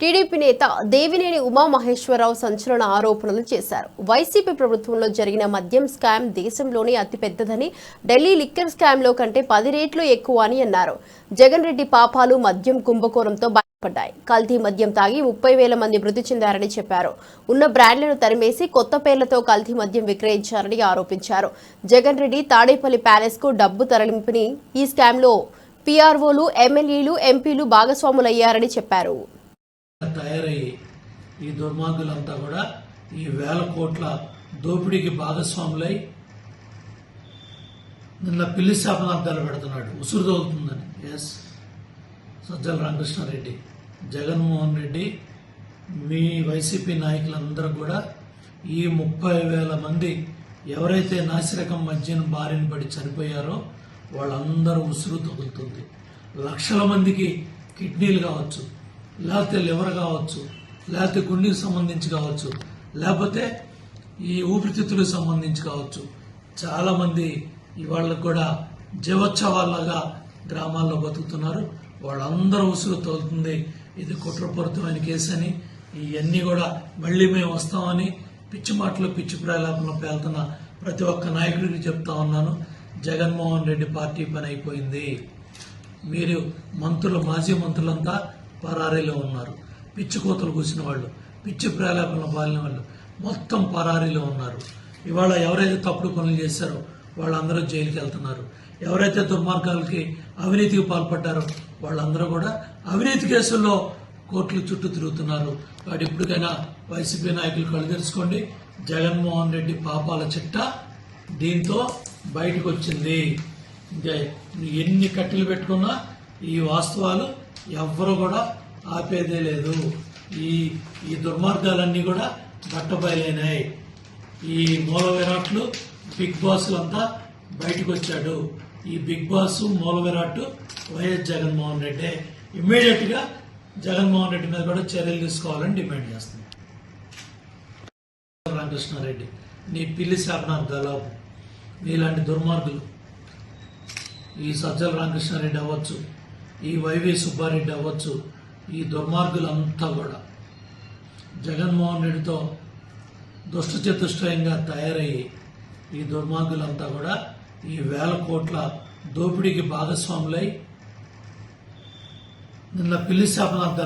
TDP నేత దేవినేని ఉమామహేశ్వరరావు సంచలన ఆరోపణలు చేశారు. వైసీపీ ప్రభుత్వంలో జరిగిన మద్యం స్కామ్ దేశంలోనే అతిపెద్దదని ఢిల్లీ లిక్కర్ స్కామ్లో కంటే పది రేట్లు ఎక్కువ అని అన్నారు. జగన్ రెడ్డి పాపాలు మద్యం కుంభకోణంతో బయటపడ్డాయి కల్తీ మద్యం తాగి ముప్పై వేల మంది మృతి చెందారని చెప్పారు. ఉన్న బ్రాండ్లను తరిమేసి కొత్త పేర్లతో కల్తీ మద్యం విక్రయించారని ఆరోపించారు. జగన్ రెడ్డి తాడేపల్లి ప్యాలెస్కు డబ్బు తరలింపుని ఈ స్కామ్లో పీఆర్ఓలు ఎమ్మెల్యేలు ఎంపీలు భాగస్వాములయ్యారని చెప్పారు. తయారయ్యి ఈ దుర్మార్గులంతా కూడా ఈ వేల కోట్ల దోపిడీకి భాగస్వాములై నిన్న పిల్లి శాపనార్థాలు పెడుతున్నాడు. ఉసురు తోలుతుందని ఎస్ సజ్జల రామకృష్ణారెడ్డి. జగన్మోహన్ రెడ్డి మీ వైసీపీ నాయకులందరూ కూడా ఈ ముప్పై వేల మంది ఎవరైతే నాసిరకం మధ్యన బారిన పడి చనిపోయారో వాళ్ళందరూ ఉసురు తగులుతుంది. లక్షల మందికి కిడ్నీలు కావచ్చు. లేకపోతే లివర్ కావచ్చు లేకపోతే గుండెకి సంబంధించి కావచ్చు లేకపోతే ఈ ఊపిరితిత్తులకు సంబంధించి కావచ్చు. చాలా మంది కూడా జీవోత్సవాల్లాగా గ్రామాల్లో బతుకుతున్నారు. వాళ్ళందరూ ఉసురు తోలుతుంది. ఇది కుట్రపూరితమైన కేసు అని ఇవన్నీ కూడా మళ్ళీ మేము వస్తామని పిచ్చి మాటలు పిచ్చి ప్రలాపంలో పేలుతున్న ప్రతి ఒక్క నాయకుడికి చెప్తా ఉన్నాను. జగన్మోహన్ రెడ్డి పార్టీ పని అయిపోయింది. మీరు మంత్రులు మాజీ మంత్రులంతా పరారీలో ఉన్నారు. పిచ్చి కోతలు కూసిన వాళ్ళు పిచ్చి ప్రేలాపనలు పాలిన వాళ్ళు మొత్తం పరారీలో ఉన్నారు. ఇవాళ ఎవరైతే తప్పుడు పనులు చేశారో వాళ్ళందరూ జైలుకి వెళ్తున్నారు. ఎవరైతే దుర్మార్గాలకి అవినీతికి పాల్పడ్డారో వాళ్ళందరూ కూడా అవినీతి కేసుల్లో కోర్టుల చుట్టూ తిరుగుతున్నారు. వాటి ఇప్పటికైనా వైసీపీ నాయకులు కళ్ళు తెరుచుకోండి. జగన్మోహన్ రెడ్డి పాపాల చిట్ట దీంతో బయటకు వచ్చింది ఇంకా ఎన్ని కట్టెలు పెట్టుకున్నా ఈ వాస్తవాలు ఎవ్వరు కూడా ఆపేదే లేదు. ఈ ఈ దుర్మార్గాలన్నీ కూడా బట్టబయలైనాయి. ఈ మూల విరాట్లు బిగ్ బాస్లు అంతా బయటకు వచ్చాడు ఈ బిగ్ బాస్ మూల విరాట్ వైఎస్ జగన్మోహన్ రెడ్డి. ఇమ్మీడియట్గా జగన్మోహన్ రెడ్డి మీద కూడా చర్యలు తీసుకోవాలని డిమాండ్ చేస్తుంది రామకృష్ణారెడ్డి నీ పిల్లి శాపనార్థాలు నీలాంటి దుర్మార్గులు ఈ సజ్జల రామకృష్ణారెడ్డి అవ్వచ్చు. ఈ వైవి సుబ్బారెడ్డి అవ్వచ్చు. ఈ దుర్మార్గులంతా కూడా. జగన్మోహన్ రెడ్డితో దుష్టచతుష్టయంగా తయారయ్యి ఈ దుర్మార్గులంతా కూడా ఈ వేల కోట్ల దోపిడీకి భాగస్వాములై నిన్న పిల్లి శాపనార్థాలు